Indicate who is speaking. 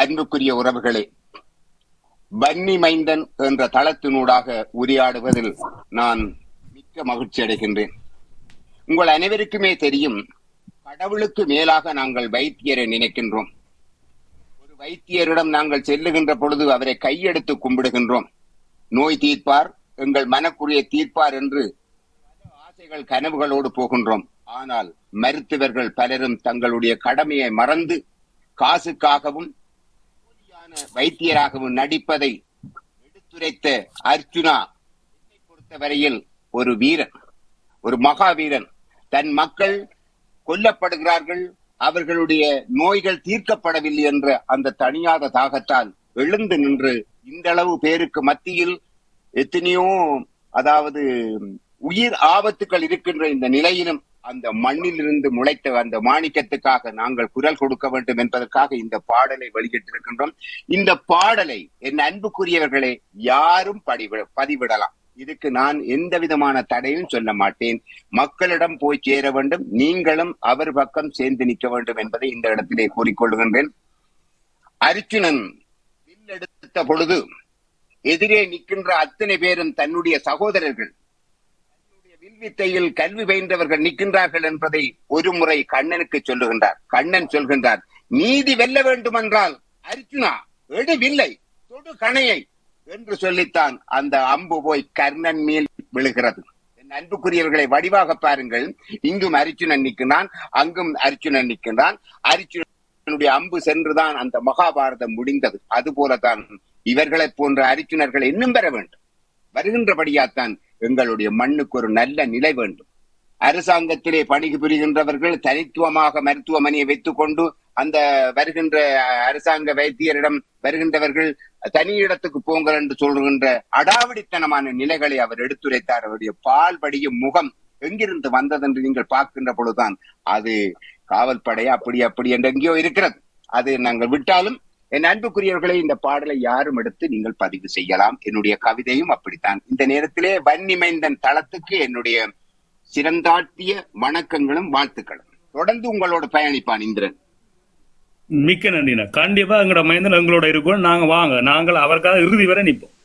Speaker 1: அன்புக்குரிய உறவுகளே பன்னி மைந்தன் என்ற தளத்தினூடாக உரையாடுவதில் நான் மிக்க மகிழ்ச்சி அடைகின்றேன். உங்கள் அனைவருக்குமே தெரியும் கடவுளுக்கு மேலாக நாங்கள் வைத்தியரை நினைக்கின்றோம். ஒரு வைத்தியரிடம் நாங்கள் செல்லுகின்ற பொழுது அவரை கையெடுத்து கும்பிடுகின்றோம். நோய் தீர்ப்பார் எங்கள் மனக்குரிய தீர்ப்பார் என்று பல ஆசைகள் கனவுகளோடு போகின்றோம். ஆனால் மருத்துவர்கள் பலரும் தங்களுடைய கடமையை மறந்து காசுக்காகவும் வைத்தியராகவும் நடிப்பதை எடுத்துரைத்த அர்ஜுனா என்னை பொறுத்தவரையில் ஒரு வீரன் ஒரு மகாவீரன். தன் மக்கள் கொல்லப்படுகிறார்கள் அவர்களுடைய நோய்கள் தீர்க்கப்படவில்லை என்ற அந்த தனியாத தாகத்தால் எழுந்து நின்று இந்த அளவு பேருக்கு மத்தியில் எத்தனையோ அதாவது உயிர் ஆபத்துக்கள் இருக்கின்ற இந்த நிலையிலும் அந்த மண்ணிலிருந்து முளைத்த அந்த மாணிக்கத்துக்காக நாங்கள் குரல் கொடுக்க வேண்டும் என்பதற்காக இந்த பாடலை வெளியிட்டிருக்கின்றோம் இந்த பாடலை என் அன்புக்குரியவர்களே யாரும் படிவிட பதிவிடலாம். இதுக்கு நான் எந்த விதமான தடையும் சொல்ல மாட்டேன். மக்களிடம் போய் சேர வேண்டும். நீங்களும் அவர் பக்கம் சேர்ந்து நிற்க வேண்டும் என்பதை இந்த இடத்திலே கூறிக்கொள்கின்றேன். அர்ஜுனன் எடுத்த பொழுது எதிரே நிற்கின்ற அத்தனை பேரும் தன்னுடைய சகோதரர்கள் வித்தையில் கல்வி பயின்றவர்கள் நிற்கின்றார்கள் என்பதை ஒரு முறை கண்ணனுக்கு சொல்லுகின்றார். கண்ணன் சொல்கின்றார் நீதி வெல்ல வேண்டுமென்றால் அர்ஜுனா எடுவில்லை தொடு கணையை என்று சொல்லித்தான் அந்த அம்பு போய் கர்ணன் மேல் விழுகிறது. அன்புக்குரியவர்களை வடிவாக பாருங்கள். இங்கும் அர்ஜுனன் நிற்கின்றான் அங்கும் அர்ஜுனன் நிற்கின்றான். அர்ஜுனனுடைய அம்பு சென்றுதான் அந்த மகாபாரதம் முடிந்தது. அதுபோலதான் இவர்களைப் போன்ற அரிச்சுனர்கள் இன்னும் பெற வேண்டும். வருகின்றபடியாத்தான் எங்களுடைய மண்ணுக்கு ஒரு நல்ல நிலை வேண்டும். அரசாங்கத்திலே பணிபுரிகின்றவர்கள் தனித்துவமாக மருத்துவமனையை வைத்துக் கொண்டு அந்த வருகின்ற அரசாங்க வைத்தியரிடம் வருகின்றவர்கள் தனி இடத்துக்கு போங்கள் என்று சொல்கின்ற அடாவடித்தனமான நிலைகளை அவர் எடுத்துரைத்தார். அவருடைய பால் படியும் முகம் எங்கிருந்து வந்தது என்று நீங்கள் பார்க்கின்ற பொழுதுதான் அது காவல்படை அப்படி அப்படி என்று எங்கேயோ இருக்கிறது. அது நாங்கள் விட்டாலும் என் அன்புக்குரியவர்களை இந்த பாடலை யாரும் எடுத்து நீங்கள் பதிவு செய்யலாம். என்னுடைய கவிதையும் அப்படித்தான். இந்த நேரத்திலே வன்னிமைந்தன் தளத்துக்கு என்னுடைய சிறந்தாட்டிய வணக்கங்களும் வாழ்த்துக்களும். தொடர்ந்து உங்களோட பயணிப்பான் இந்திரன்.
Speaker 2: மிக்க நன்றிண்ணா. கண்டிப்பா எங்களோட மைந்தன் எங்களோட இருக்கும். நாங்க வாங்க. நாங்கள் அவருக்காக இறுதி வரை நிற்போம்.